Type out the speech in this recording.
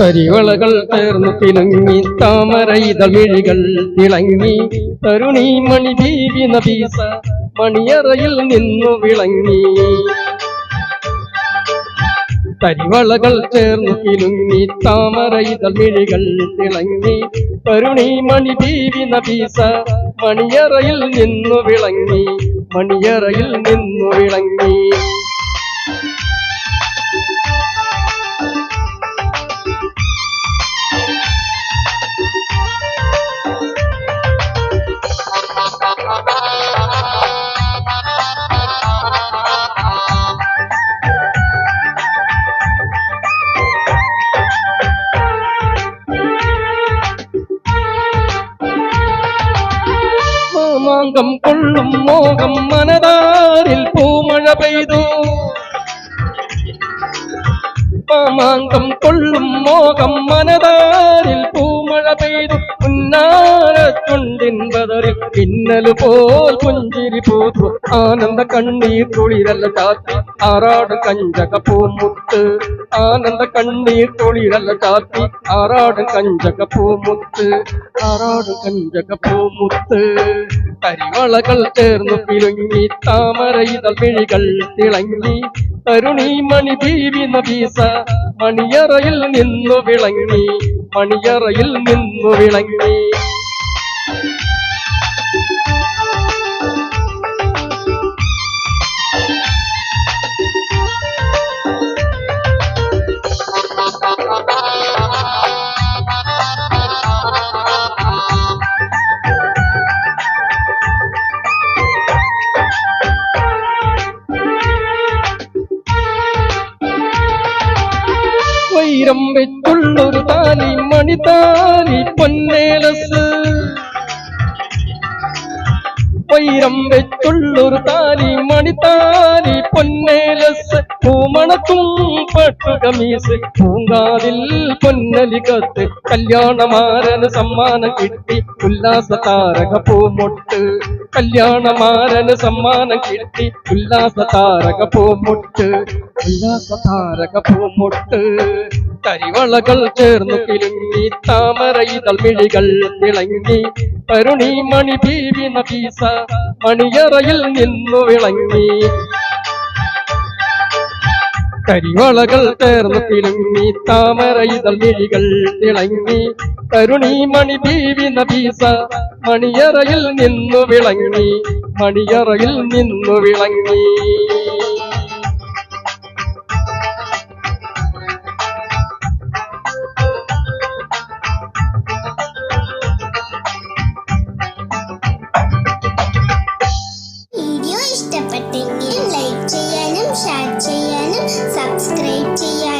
തരിവളകൾ ചേർന്നു തിളങ്ങി താമരയിതമിഴികൾ തിളങ്ങി. തരുണി മണി ബീവി നബീസ മണിയറയിൽ നിന്നു വിളങ്ങി. തരിവളകൾ ചേർന്നു കിലുങ്ങി താമരയിതമിഴികൾ തിളങ്ങി. തരുണി മണി ബീവി നബീസ മണിയറയിൽ നിന്നു വിളങ്ങി. മണിയറയിൽ നിന്നു വിളങ്ങി. தாகம் கொள்ளும் மோகம் மனதாரில் பூமழ பெய்தோ. பாமாங்கம் கொள்ளும் மோகம் மனதாரில் பூ ഉന്നാരത്തുണ്ടിൻ പിന്നലു പോൽ പുഞ്ചിരി പൂത്തു. ആനന്ദ കണ്ണീർ തുളിരല്ല ചാത്തി. ആറാട് കഞ്ചക പൂമുത്ത് ആനന്ദ കണ്ണീർ തുളിരല്ല ചാത്തി. ആറാട് കഞ്ചക പൂമുത്ത് ആറാട് കഞ്ചക പൂമുത്ത് കരിവളകൾ ചേർന്നു പിലുങ്ങി താമരയിതൾ വിഴികൾ തിളങ്ങി. തരുണി മണി ദീവി നബീസ മണിയറയിൽ നിന്നു വിളങ്ങി. മണിയറയിൽ നിന്നു വിളങ്ങി. വൈരം വെച്ചുള്ളൊരു താലി മണിതാലി പൊന്നേലസ് വൈരം വെച്ചുള്ളൊരു താലി മണിത്താലി പൊന്നേലസ് പൂമണത്തും പട്ടുകമീസ് പൂങ്കാതിൽ പൊന്നലി കത്ത് കല്യാണമാരന് സമ്മാനം കിട്ടി ഉല്ലാസ താരക പൂമൊട്ട് കല്യാണമാരന് സമ്മാനം കിട്ടി ഉല്ലാസ താരക പൂമൊട്ട് ഉല്ലാസ താരക പൂമൊട്ട് കരിവളകൾ ചേർന്നു കിലുങ്ങി താമരയിതൾ മിഴികൾ തിളങ്ങി തരുണി മണി ബീവി നബീസ മണിയറയിൽ നിന്നു വിളങ്ങി. കരിവളകൾ ചേർന്നു കിലുങ്ങി താമരയിതൾ മിഴികൾ തിളങ്ങി തരുണി മണി ബീവി നബീസ മണിയറയിൽ നിന്നു വിളങ്ങി. മണിയറയിൽ നിന്നു വിളങ്ങി. ചെയ്യാനും ഷെയർ ചെയ്യാനും സബ്സ്ക്രൈബ് ചെയ്യാനും